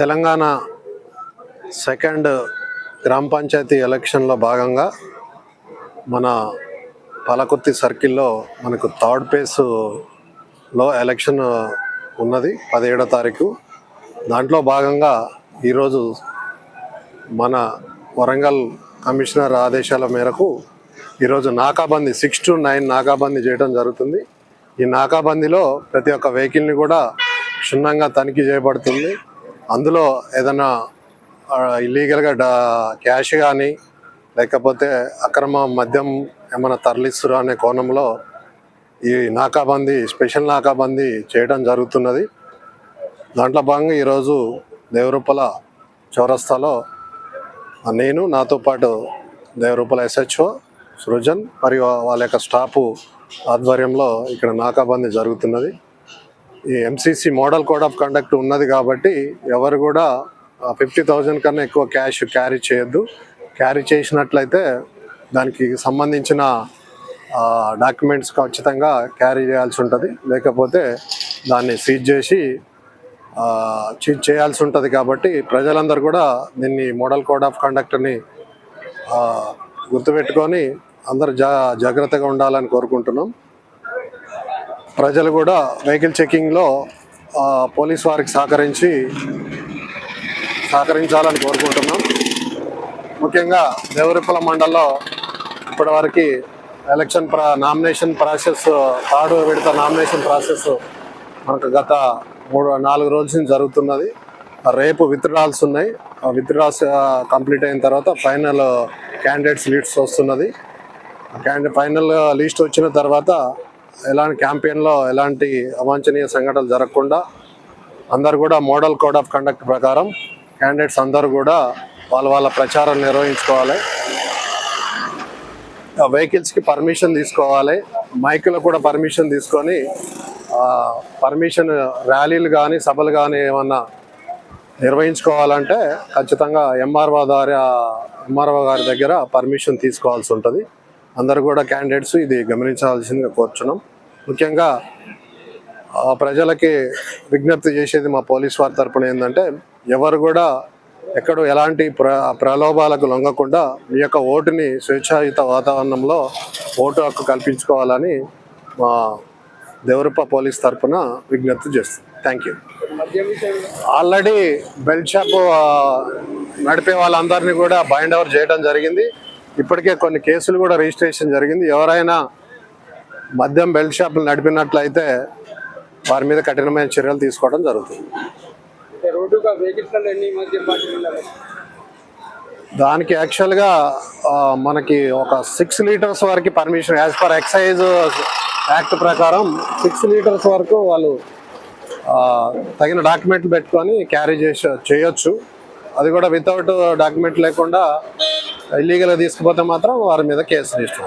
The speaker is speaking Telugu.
తెలంగాణ సెకండ్ గ్రామ పంచాయతీ ఎలక్షన్లో భాగంగా మన పలకుర్తి సర్కిల్లో మనకు థర్డ్ పేస్లో ఎలక్షన్ ఉన్నది పదిహేడో తారీఖు. దాంట్లో భాగంగా ఈరోజు మన వరంగల్ కమిషనర్ ఆదేశాల మేరకు ఈరోజు nakabandi six to nine nakabandi చేయడం జరుగుతుంది. ఈ నాకాబందీలో ప్రతి ఒక్క వెహికల్ని కూడా క్షుణ్ణంగా తనిఖీ చేయబడుతుంది. అందులో ఏదైనా ఇల్లీగల్గా డా క్యాష్ కానీ లేకపోతే అక్రమ మద్యం ఏమైనా తరలిస్తురా అనే కోణంలో ఈ నాకాబందీ స్పెషల్ నాకాబందీ చేయడం జరుగుతున్నది. దాంట్లో భాగంగా ఈరోజు దేవరూపల చౌరస్తాలో నేను నాతో పాటు దేవరూపల ఎస్హెచ్ఓ సృజన్ మరియు వాళ్ళ యొక్క స్టాఫ్ ఆధ్వర్యంలో ఇక్కడ నాకాబందీ జరుగుతున్నది. ఈ MCC model code of conduct ఉన్నది కాబట్టి ఎవరు కూడా ఫిఫ్టీ థౌజండ్ కన్నా ఎక్కువ క్యాష్ క్యారీ చేయొద్దు. క్యారీ చేసినట్లయితే దానికి సంబంధించిన డాక్యుమెంట్స్ ఖచ్చితంగా క్యారీ చేయాల్సి ఉంటుంది. లేకపోతే దాన్ని సీజ్ చేసి ఆ, చేయాల్సి ఉంటుంది కాబట్టి ప్రజలందరూ కూడా దీన్ని మోడల్ కోడ్ ఆఫ్ కండక్ట్ని గుర్తుపెట్టుకొని అందరు జా జాగ్రత్తగా ఉండాలని కోరుకుంటున్నాం. ప్రజలు కూడా వెహికల్ చెకింగ్లో పోలీస్ వారికి సహకరించి సహకరించాలని కోరుకుంటున్నాం. ముఖ్యంగా దేవరిపల మండలంలో ఇప్పటివరకు ఎలక్షన్ ప్రా నామినేషన్ ప్రాసెస్ థర్డ్ విడత నామినేషన్ ప్రాసెస్ మనకు గత మూడు నాలుగు రోజుల నుంచి జరుగుతున్నది. రేపు విత్డ్రాల్స్ ఉన్నాయి. ఆ విత్డ్రాల్స్ కంప్లీట్ అయిన తర్వాత ఫైనల్ క్యాండిడేట్స్ లిస్ట్ వస్తున్నది. క్యాండి ఫైనల్ లిస్ట్ వచ్చిన తర్వాత ఎలాంటి క్యాంపెయిన్లో ఎలాంటి అవాంఛనీయ సంఘటనలు జరగకుండా అందరు కూడా మోడల్ కోడ్ ఆఫ్ కండక్ట్ ప్రకారం క్యాండిడేట్స్ అందరూ కూడా వాళ్ళ వాళ్ళ ప్రచారం నిర్వహించుకోవాలి. వెహికల్స్కి పర్మిషన్ తీసుకోవాలి. మైకులకు కూడా పర్మిషన్ తీసుకొని పర్మిషన్ ర్యాలీలు కానీ సభలు కానీ ఏమన్నా నిర్వహించుకోవాలంటే ఖచ్చితంగా ఎంఆర్ఓ ద్వారా ఎంఆర్ఓ గారి దగ్గర పర్మిషన్ తీసుకోవాల్సి ఉంటుంది. అందరు కూడా క్యాండిడేట్స్ ఇది గమనించాల్సిందిగా కోరుచున్నాం. ముఖ్యంగా ఆ, ప్రజలకి విజ్ఞప్తి చేసేది మా పోలీస్ వారి తరపున ఏంటంటే ఎవరు కూడా ఎక్కడో ఎలాంటి ప్ర ప్రలోభాలకు లొంగకుండా మీ యొక్క ఓటుని స్వేచ్ఛాయుత వాతావరణంలో ఓటు హక్కు కల్పించుకోవాలని మా దేవరప్ప పోలీస్ తరపున విజ్ఞప్తి చేస్తుంది thank you already belt shop నడిపే వాళ్ళందరినీ కూడా బైండ్ ఓవర్ చేయడం జరిగింది. ఇప్పటికే కొన్ని కేసులు కూడా రిజిస్ట్రేషన్ జరిగింది. ఎవరైనా మద్యం బెల్ట్ షాపులు నడిపినట్లయితే వారి మీద కఠినమైన చర్యలు తీసుకోవడం జరుగుతుంది. దానికి యాక్చువల్గా మనకి ఒక సిక్స్ లీటర్స్ వరకు permission as per excise act ప్రకారం సిక్స్ లీటర్స్ వరకు వాళ్ళు తగిన డాక్యుమెంట్లు పెట్టుకొని క్యారీ చేసే చేయొచ్చు. అది కూడా వితౌట్ డాక్యుమెంట్ లేకుండా ఇల్లీగల్గా తీసుకుపోతే మాత్రం వారి మీద కేసు రిజిస్టర్